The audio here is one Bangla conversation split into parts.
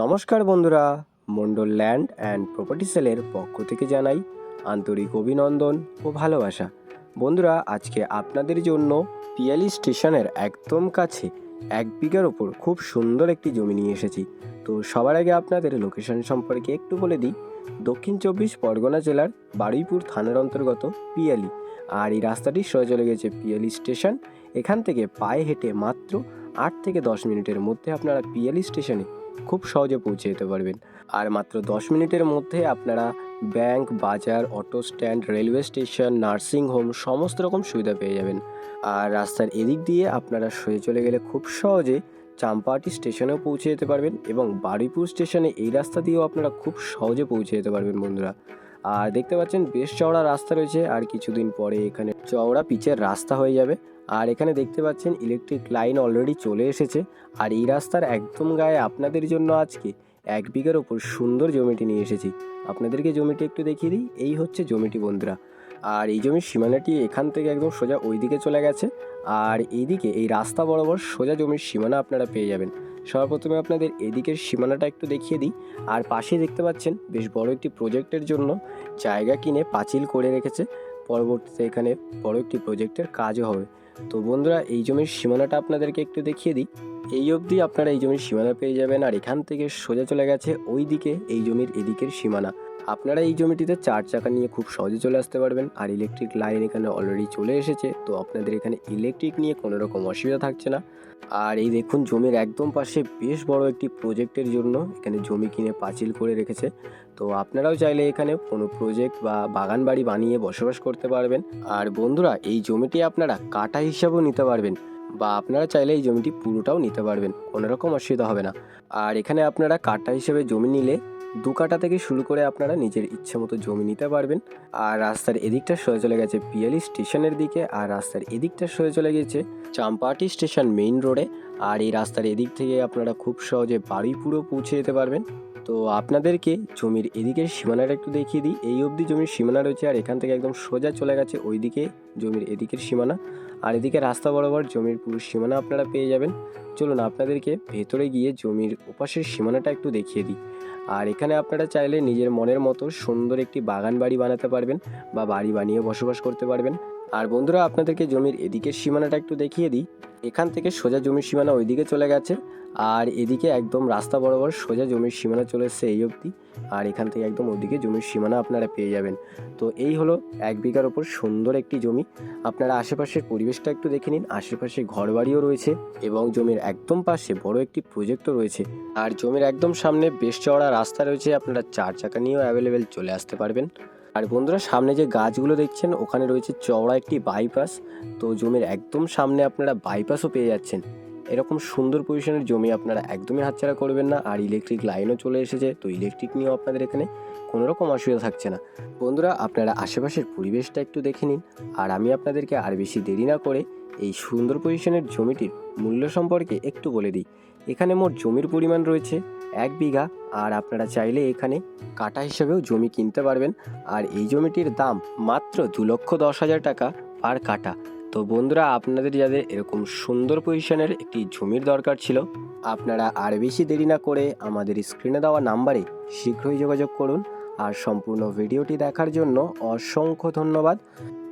নমস্কার বন্ধুরা, মন্ডল ল্যান্ড অ্যান্ড প্রপার্টি সেলের পক্ষ থেকে জানাই আন্তরিক অভিনন্দন ও ভালোবাসা। বন্ধুরা, আজকে আপনাদের জন্য পিয়ালি স্টেশনের একদম কাছে এক বিঘার ওপর খুব সুন্দর একটি জমি নিয়ে এসেছি। তো সবার আগে আপনাদের লোকেশন সম্পর্কে একটু বলে দিই। দক্ষিণ চব্বিশ পরগনা জেলার বারুইপুর থানার অন্তর্গত পিয়ালি আর এই রাস্তাটি সোজা চলে গেছে পিয়ালি স্টেশন। এখান থেকে পায়ে হেঁটে মাত্র আট থেকে দশ মিনিটের মধ্যে আপনারা পিয়ালি স্টেশনে খুব সহজে পৌঁছে যেতে পারবেন। আর মাত্র দশ মিনিটের মধ্যে আপনারা ব্যাংক, বাজার, auto stand, railway station, nursing home সমস্ত রকম সুবিধা পেয়ে যাবেন। আর রাস্তার এদিক দিয়ে আপনারা সয়ে চলে গেলে খুব সহজে চাম্পাহাটি স্টেশনেও পৌঁছে যেতে পারবেন এবং বারুইপুর স্টেশনে এই রাস্তা দিয়েও আপনারা খুব সহজে পৌঁছে যেতে পারবেন বন্ধুরা। আর দেখতে পাচ্ছেন বেশ চওড়া রাস্তা রয়েছে আর কিছুদিন পরে এখানে চওড়া পিচের রাস্তা হয়ে যাবে। আর এখানে দেখতে পাচ্ছেন ইলেকট্রিক লাইন অলরেডি চলে এসেছে। আর এই রাস্তার একদম গায়ে আপনাদের জন্য আজকে এক বিঘার ওপর সুন্দর জমিটি নিয়ে এসেছি। আপনাদেরকে জমিটি একটু দেখিয়ে দিই। এই হচ্ছে জমিটি বন্ধুরা। আর এই জমির সীমানাটি এখান থেকে একদম সোজা ওই দিকে চলে গেছে। আর এইদিকে এই রাস্তা বরাবর সোজা জমির সীমানা আপনারা পেয়ে যাবেন। সর্বপ্রথমে আপনাদের এদিকের সীমানাটা একটু দেখিয়ে দিই। আর পাশে দেখতে পাচ্ছেন বেশ বড় একটি প্রজেক্টের জন্য জায়গা কিনে পাঁচিল করে রেখেছে। পরবর্তীতে এখানে বড় একটি প্রজেক্টের কাজও হবে। তো বন্ধুরা, এই জমির সীমানাটা আপনাদেরকে একটু দেখিয়ে দিই। এই অবধি আপনারা এই জমির সীমানা পেয়ে যাবেন আর এখান থেকে সোজা চলে গেছে ওই দিকে এই জমির এদিকের সীমানা। আপনারা এই জমিটিতে চার চাকা নিয়ে খুব সহজে চলে আসতে পারবেন। আর ইলেকট্রিক লাইন এখানে অলরেডি চলে এসেছে, তো আপনাদের এখানে ইলেকট্রিক নিয়ে কোনো রকম অসুবিধা থাকছে না। আর এই দেখুন, জমির একদম পাশে বেশ বড় একটি প্রজেক্টের জন্য এখানে জমি কিনে পাঁচিল করে রেখেছে। তো আপনারাও চাইলে এখানে কোনো প্রজেক্ট বা বাগান বাড়ি বানিয়ে বসবাস করতে পারবেন। আর বন্ধুরা, এই জমিটি আপনারা কাটা হিসাবেও নিতে পারবেন বা আপনারা চাইলে এই জমিটি পুরোটাও নিতে পারবেন, কোনো রকম অসুবিধা হবে না। আর এখানে আপনারা কাটা হিসেবে জমি নিলে দু কাটা থেকে শুরু করে আপনারা নিজের ইচ্ছে মতো জমি নিতে পারবেন। আর রাস্তার এদিকটা সরে চলে গেছে পিয়ালি স্টেশনের দিকে, আর রাস্তার এদিকটা সরে চলে গেছে চাম্পাটি স্টেশন মেইন রোডে। আর এই রাস্তার এদিক থেকে আপনারা খুব সহজে বারুইপুরও পৌঁছে যেতে পারবেন। তো আপনাদেরকে জমির এদিকের সীমানাটা একটু দেখিয়ে দিই। এই অবধি জমির সীমানা রয়েছে, আর এখান থেকে একদম সোজা চলে গেছে ওইদিকে জমির এদিকের সীমানা। আর এদিকে রাস্তা বরাবর জমির পুরো সীমানা আপনারা পেয়ে যাবেন। চলুন আপনাদেরকে ভেতরে গিয়ে জমির ওপাশের সীমানাটা একটু দেখিয়ে দিই। আর এখানে আপনারা চাইলে নিজের মনের মতো সুন্দর একটি বাগান বাড়ি বানাতে পারবেন বা বাড়ি বানিয়ে বসবাস করতে পারবেন। আর বন্ধুরা, আপনাদেরকে জমির এদিকের সীমানাটা একটু দেখিয়ে দিই। এখান থেকে সোজা জমির সীমানা ওইদিকে চলে গেছে আর এদিকে একদম রাস্তা বরাবর সোজা জমির সীমানা চলে এসছে এই অবধি। আর এখান থেকে একদম ওদিকে জমির সীমানা আপনারা পেয়ে যাবেন। তো এই হলো এক বিঘার ওপর সুন্দর একটি জমি। আপনারা আশেপাশের পরিবেশটা একটু দেখে নিন। আশেপাশে ঘরবাড়িও রয়েছে এবং জমির একদম পাশে বড় একটি প্রজেক্টও রয়েছে। আর জমির একদম সামনে বেশ চওড়া রাস্তা রয়েছে। আপনারা চার চাকা নিয়েও অ্যাভেলেবেল চলে আসতে পারবেন। আর বন্ধুরা, সামনে যে গাছগুলো দেখছেন, ওখানে রয়েছে চওড়া একটি বাইপাস তো জমির একদম সামনে আপনারা বাইপাসও পেয়ে যাচ্ছেন। এরকম সুন্দর পজিশনের জমি আপনারা একদমই হাতছাড়া করবেন না। আর ইলেকট্রিক লাইনও চলে এসেছে, তো ইলেকট্রিক নিয়েও আপনাদের এখানে কোনো রকম অসুবিধা থাকছে না। বন্ধুরা, আপনারা আশেপাশের পরিবেশটা একটু দেখে নিন। আর আমি আপনাদেরকে আর বেশি দেরি না করে এই সুন্দর পজিশনের জমিটির মূল্য সম্পর্কে একটু বলে দিই। এখানে মোট জমির পরিমাণ রয়েছে এক বিঘা। আর আপনারা চাইলে এখানে কাটা হিসেবেও জমি কিনতে পারবেন। আর এই জমিটির দাম মাত্র দু লক্ষ দশ হাজার টাকা পার কাটা। তো বন্ধুরা, আপনাদের যাদের এরকম সুন্দর পজিশনের একটি জমির দরকার ছিল, আপনারা আর বেশি দেরি না করে আমাদের স্ক্রিনে দেওয়া নাম্বারে শীঘ্রই যোগাযোগ করুন। আর সম্পূর্ণ ভিডিওটি দেখার জন্য অসংখ্য ধন্যবাদ।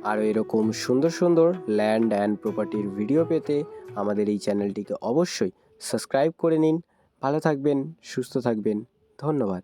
আর এরকম সুন্দর সুন্দর ল্যান্ড অ্যান্ড প্রপার্টির ভিডিও পেতে আমাদের এই চ্যানেলটিকে অবশ্যই সাবস্ক্রাইব করে নিন। ভালো থাকবেন সুস্থ থাকবেন। ধন্যবাদ।